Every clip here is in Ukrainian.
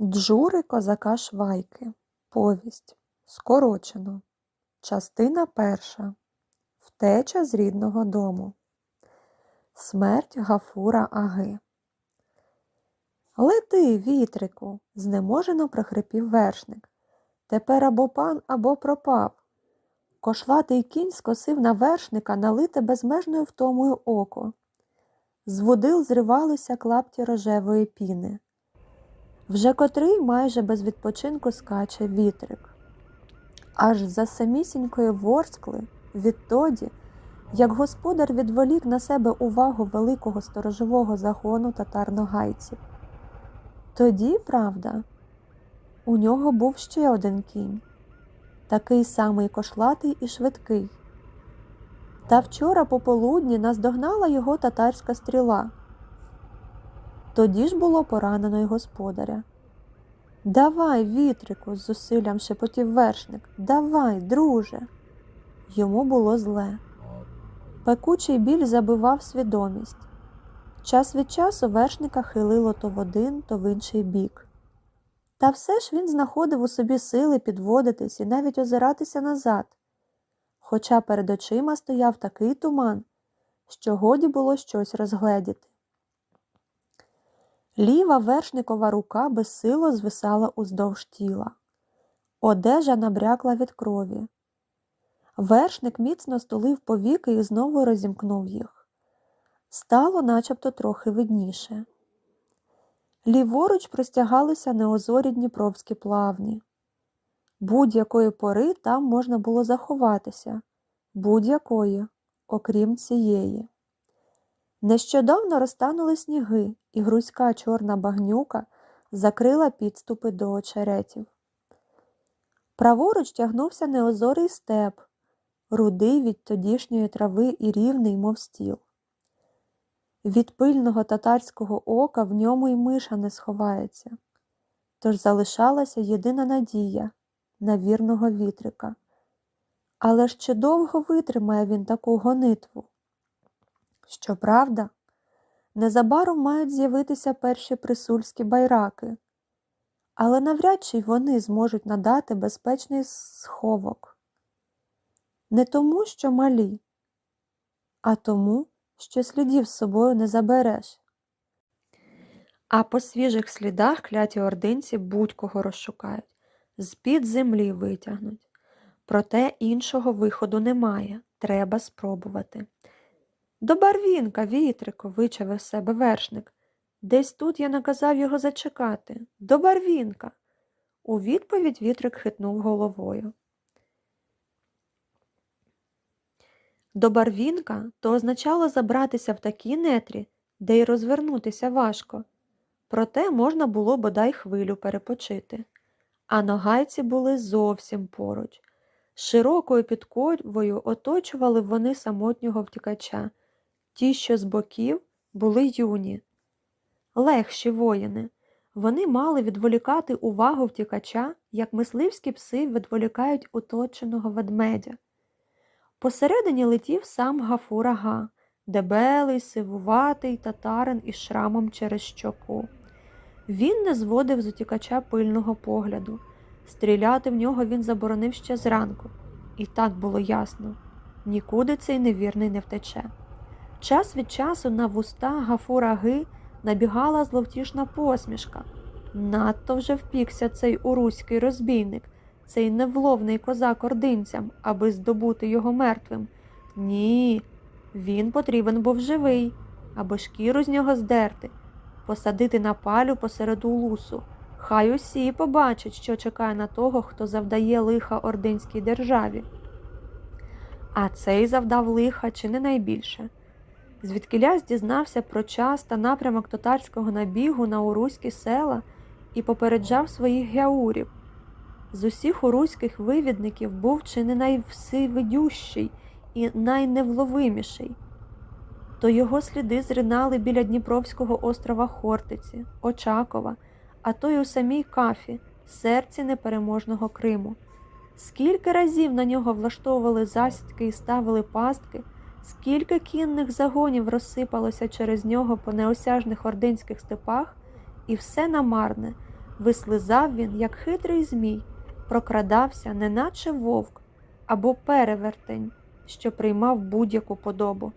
Джури козака Швайки. Повість. Скорочено. Частина перша. Втеча з рідного дому. Смерть Гафура Аги. Лети, вітрику, знеможено прохрипів вершник. Тепер або пан, або пропав. Кошлатий кінь скосив на вершника налите безмежною втомою око. З водил зривалися клапті рожевої піни. Вже котрий майже без відпочинку скаче вітрик. Аж за самісінької ворскли відтоді, як господар відволік на себе увагу великого сторожового загону татар-ногайців. Тоді, правда, у нього був ще один кінь, такий самий кошлатий і швидкий. Та вчора пополудні наздогнала його татарська стріла. Тоді ж було поранено й господаря. Давай, вітрику, з зусиллям шепотів вершник, давай, друже. Йому було зле. Пекучий біль забивав свідомість. Час від часу вершника хилило то в один, то в інший бік. Та все ж він знаходив у собі сили підводитись і навіть озиратися назад, хоча перед очима стояв такий туман, що годі було щось розгледіти. Ліва вершникова рука безсило звисала уздовж тіла. Одежа набрякла від крові. Вершник міцно стулив повіки і знову розімкнув їх. Стало начебто трохи видніше. Ліворуч простягалися неозорі дніпровські плавні. Будь-якої пори там можна було заховатися, будь-якої, окрім цієї. Нещодавно розтанули сніги, і грузька чорна багнюка закрила підступи до очеретів. Праворуч тягнувся неозорий степ, рудий від тодішньої трави і рівний, мов стіл. Від пильного татарського ока в ньому й миша не сховається, тож залишалася єдина надія на вірного вітрика. Але ж чи довго витримає він таку гонитву? Щоправда, незабаром мають з'явитися перші присульські байраки, але навряд чи вони зможуть надати безпечний сховок. Не тому, що малі, а тому, що слідів з собою не забереш. А по свіжих слідах кляті ординці будь-кого розшукають, з-під землі витягнуть. Проте іншого виходу немає, треба спробувати. До барвінка, вітрику, вичавив себе вершник. Десь тут я наказав його зачекати. До барвінка. У відповідь вітрик хитнув головою. До барвінка то означало забратися в такі нетрі, де й розвернутися важко. Проте можна було бодай хвилю перепочити. А ногайці були зовсім поруч. Широкою підковою оточували вони самотнього втікача. Ті, що з боків, були юні, легші воїни. Вони мали відволікати увагу втікача, як мисливські пси відволікають оточеного ведмедя. Посередині летів сам Гафур Ага, дебелий, сивуватий татарин із шрамом через щоку. Він не зводив з утікача пильного погляду. Стріляти в нього він заборонив ще зранку, і так було ясно нікуди цей невірний не втече. Час від часу на вуста Гафураги набігала зловтішна посмішка. Надто вже впікся цей уруський розбійник, цей невловний козак ординцям, аби здобути його мертвим. Ні, він потрібен був живий, аби шкіру з нього здерти, посадити на палю посеред улусу. Хай усі побачать, що чекає на того, хто завдає лиха ординській державі. А цей завдав лиха чи не найбільше. Звідкилясь дізнався про час та напрямок татарського набігу на уруські села і попереджав своїх гяурів. З усіх уруських вивідників був чи не найвсивидющий і найневловиміший. То його сліди зринали біля Дніпровського острова Хортиці, Очакова, а то й у самій кафі, серці непереможного Криму. Скільки разів на нього влаштовували засідки і ставили пастки. Скільки кінних загонів розсипалося через нього по неосяжних ординських степах, і все намарне, Вислизав він, як хитрий змій, прокрадався, неначе вовк або перевертень, що приймав будь-яку подобу.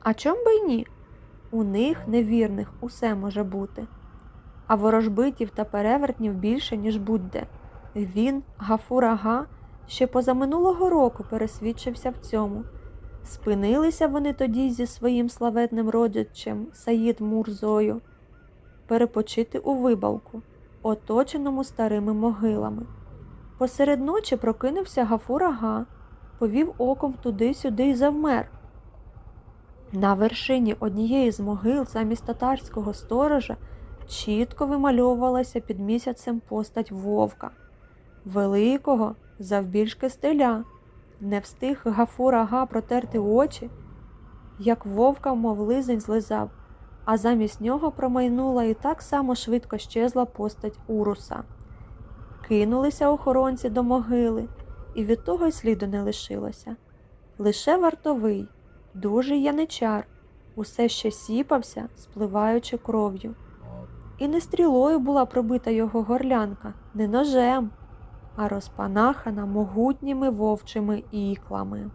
А чом би й ні? У них, невірних, усе може бути. А ворожбитів та перевертнів більше, ніж будь-де. Він, Гафур-ага, ще позаминулого року пересвідчився в цьому. Спинилися вони тоді зі своїм славетним родичем Саїд Мурзою перепочити у вибалку, оточеному старими могилами. Посеред ночі прокинувся Гафур-ага, повів оком туди-сюди й завмер. На вершині однієї з могил замість татарського сторожа чітко вимальовувалася під місяцем постать вовка, великого, завбільшки стеля. Не встиг Гафур-ага протерти очі, як вовка, мов лизень злизав, а замість нього промайнула і так само швидко щезла постать Уруса. Кинулися охоронці до могили, і від того й сліду не лишилося. Лише вартовий, дужий яничар, усе ще сіпався, спливаючи кров'ю. І не стрілою була пробита його горлянка, не ножем, а розпанахана могутніми вовчими іклами.